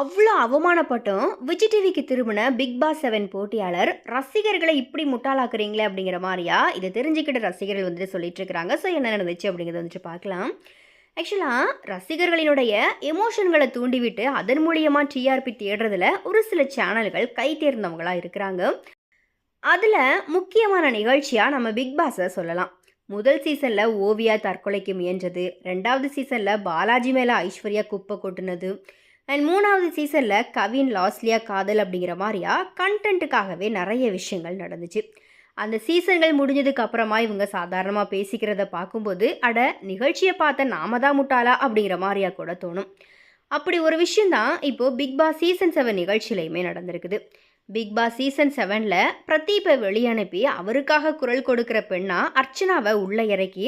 அவ்வளோ அவமானப்பட்டும் விஜய் டிவிக்கு திரும்பின பிக் பாஸ் செவன் போட்டியாளர் ரசிகர்களை இப்படி முட்டாளாக்குறீங்களே அப்படிங்கிற மாதிரியா? இதை தெரிஞ்சுக்கிட்ட ரசிகர்கள் வந்துட்டு சொல்லிட்டு இருக்கிறாங்க ஸோ என்ன நடந்துச்சு அப்படிங்கிறத வந்துட்டு பார்க்கலாம். ஆக்சுவலாக ரசிகர்களினுடைய எமோஷன்களை தூண்டிவிட்டு அதன் மூலியமாக டிஆர்பி தேடுறதுல ஒரு சில சேனல்கள் கை தேர்ந்தவங்களாக இருக்கிறாங்க. அதில் முக்கியமான நிகழ்ச்சியாக நம்ம பிக் பாஸை சொல்லலாம். முதல் சீசனில் ஓவியா தற்கொலைக்கு முயன்றது ரெண்டாவது சீசனில் பாலாஜி மேலே ஐஸ்வர்யா குப்பை கொட்டுனது அண்ட் மூணாவது சீசனில் கவின் லாஸ்லியா காதல் அப்படிங்கிற மாதிரியா கண்டென்ட்டுக்காகவே நிறைய விஷயங்கள் நடந்துச்சு. அந்த சீசன்கள் முடிஞ்சதுக்கு அப்புறமா இவங்க சாதாரணமாக பேசிக்கிறத பார்க்கும்போது அட நிகழ்ச்சியை பார்த்த நாம தான் முட்டாளா அப்படிங்கிற மாதிரியா கூட தோணும். அப்படி ஒரு விஷயந்தான் இப்போது பிக் பாஸ் சீசன் செவன் நிகழ்ச்சியிலையுமே நடந்திருக்குது. பிக் பாஸ் சீசன் செவனில் பிரதீப்பை வெளியனுப்பி அவருக்காக குரல் கொடுக்குற பெண்ணா அர்ச்சனாவை உள்ளே இறக்கி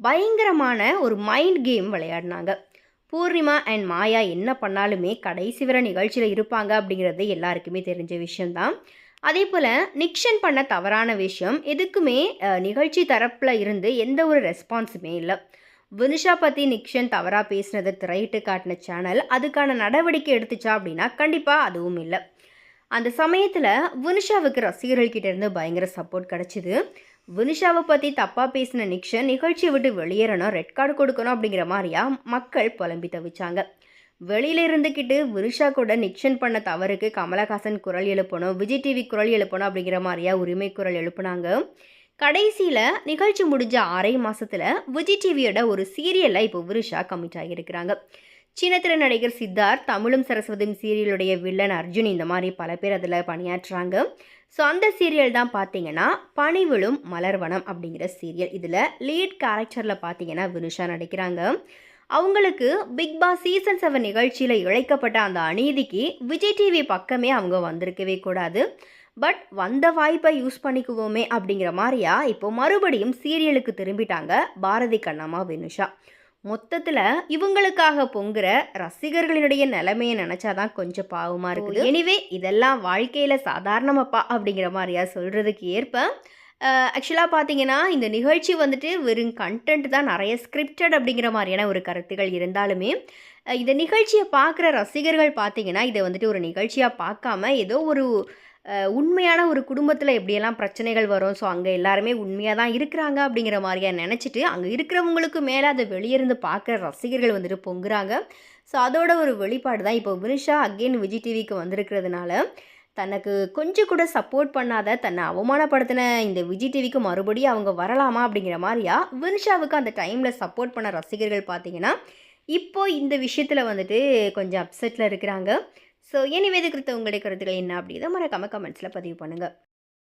பயங்கரமான ஒரு மைண்ட் கேம் விளையாடினாங்க. பூர்ணிமா அண்ட் மாயா என்ன பண்ணாலுமே கடைசி வர நிகழ்ச்சியில் இருப்பாங்க அப்படிங்கிறது எல்லாருக்குமே தெரிஞ்ச விஷயம்தான். அதே போல் நிக்ஷன் பண்ண தவறான விஷயம் எதுக்குமே நிகழ்ச்சி தரப்பில் இருந்து எந்த ஒரு ரெஸ்பான்ஸுமே இல்லை. வினுஷா பற்றி நிக்ஷன் தவறாக பேசினதை திரையிட்டு காட்டின சேனல் அதுக்கான நடவடிக்கை எடுத்துச்சா அப்படின்னா கண்டிப்பாக அதுவும் இல்லை. அந்த சமயத்தில் வினுஷாவுக்கு ரசிகர்கள்கிட்ட இருந்து பயங்கர சப்போர்ட் கிடச்சிது. வினுஷாவை பற்றி தப்பாக பேசின நிக்ஷன் நிகழ்ச்சியை விட்டு வெளியேறணும் ரெட் கார்டு கொடுக்கணும் அப்படிங்கிற மாதிரியா மக்கள் புலம்பி தவிச்சாங்க. வெளியில இருந்துக்கிட்டு வினுஷா கூட நிக்ஷன் பண்ண தவறுக்கு கமலஹாசன் குரல் எழுப்பணும் விஜய் டிவி குரல் எழுப்பணும் அப்படிங்கிற மாதிரியா உரிமை குரல் எழுப்புனாங்க. கடைசியில் நிகழ்ச்சி முடிஞ்ச ஆறே மாதத்தில் விஜய் டிவியோட ஒரு சீரியலில் இப்போ விருஷா கமிட் ஆகியிருக்கிறாங்க. சின்னத்திர நடிகர் சித்தார்த் தமிழும் சரஸ்வதியும் சீரியலுடைய வில்லன் அர்ஜுன் இந்த மாதிரி பல பேர் அதில் பணியாற்றுறாங்க ஸோ அந்த சீரியல் தான் பார்த்தீங்கன்னா பனிவிழும் மலர்வனம் அப்படிங்கிற சீரியல். இதில் லீட் கேரக்டரில் பார்த்தீங்கன்னா வினுஷா நடிக்கிறாங்க. அவங்களுக்கு பிக் பாஸ் சீசன் செவன் நிகழ்ச்சியில் இழைக்கப்பட்ட அந்த அநீதிக்கு விஜய் டிவி பக்கமே அவங்க வந்திருக்கவே கூடாது. பட் வந்த வாய்ப்பை யூஸ் பண்ணிக்குவோமே அப்படிங்கிற மாதிரியா இப்போ மறுபடியும் சீரியலுக்கு திரும்பிட்டாங்க பாரதி கண்ணம்மா வினுஷா. மொத்தத்தில் இவங்களுக்காக பொங்குற ரசிகர்களினுடைய நிலைமையை நினச்சாதான் கொஞ்சம் பாவமாக இருக்குது. எனிவே இதெல்லாம் வாழ்க்கையில் சாதாரணமாப்பா அப்படிங்கிற மாதிரியா சொல்கிறதுக்கு ஏற்ப ஆக்சுவலாக பார்த்தீங்கன்னா இந்த நிகழ்ச்சி வந்துட்டு வெறும் கண்டென்ட் தான் நிறைய ஸ்கிரிப்டட் அப்படிங்கிற மாதிரியான ஒரு கருத்துகள் இருந்தாலுமே இந்த நிகழ்ச்சியை பார்க்குற ரசிகர்கள் பார்த்தீங்கன்னா இதை வந்துட்டு ஒரு நிகழ்ச்சியாக பார்க்காம ஏதோ ஒரு உண்மையான ஒரு குடும்பத்தில் எப்படியெல்லாம் பிரச்சனைகள் வரும்? ஸோ அங்கே எல்லாருமே உண்மையாக தான் இருக்கிறாங்க அப்படிங்கிற மாதிரியா நினச்சிட்டு அங்கே இருக்கிறவங்களுக்கு மேலே அதை வெளியிருந்து பார்க்குற ரசிகர்கள் வந்துட்டு பொங்குறாங்க. ஸோ அதோட ஒரு வெளிப்பாடு தான் இப்போ வினிஷா அகெயின் விஜய் டிவிக்கு வந்திருக்கிறதுனால தனக்கு கொஞ்சம் கூட சப்போர்ட் பண்ணாத தன்னை அவமானப்படுத்தின இந்த விஜய் டிவிக்கு மறுபடியும் அவங்க வரலாமா அப்படிங்கிற மாதிரியா வினிஷாவுக்கு அந்த டைமில் சப்போர்ட் பண்ண ரசிகர்கள் பார்த்தீங்கன்னா இப்போ இந்த விஷயத்தில் வந்துட்டு கொஞ்சம் அப்செட்டில் இருக்கிறாங்க. ஸோ எனிவே இது குறித்த உங்களுடைய கருத்துக்கள் என்ன அப்படிதான் மறக்காமல் கமெண்ட்ஸில் பதிவு பண்ணுங்கள்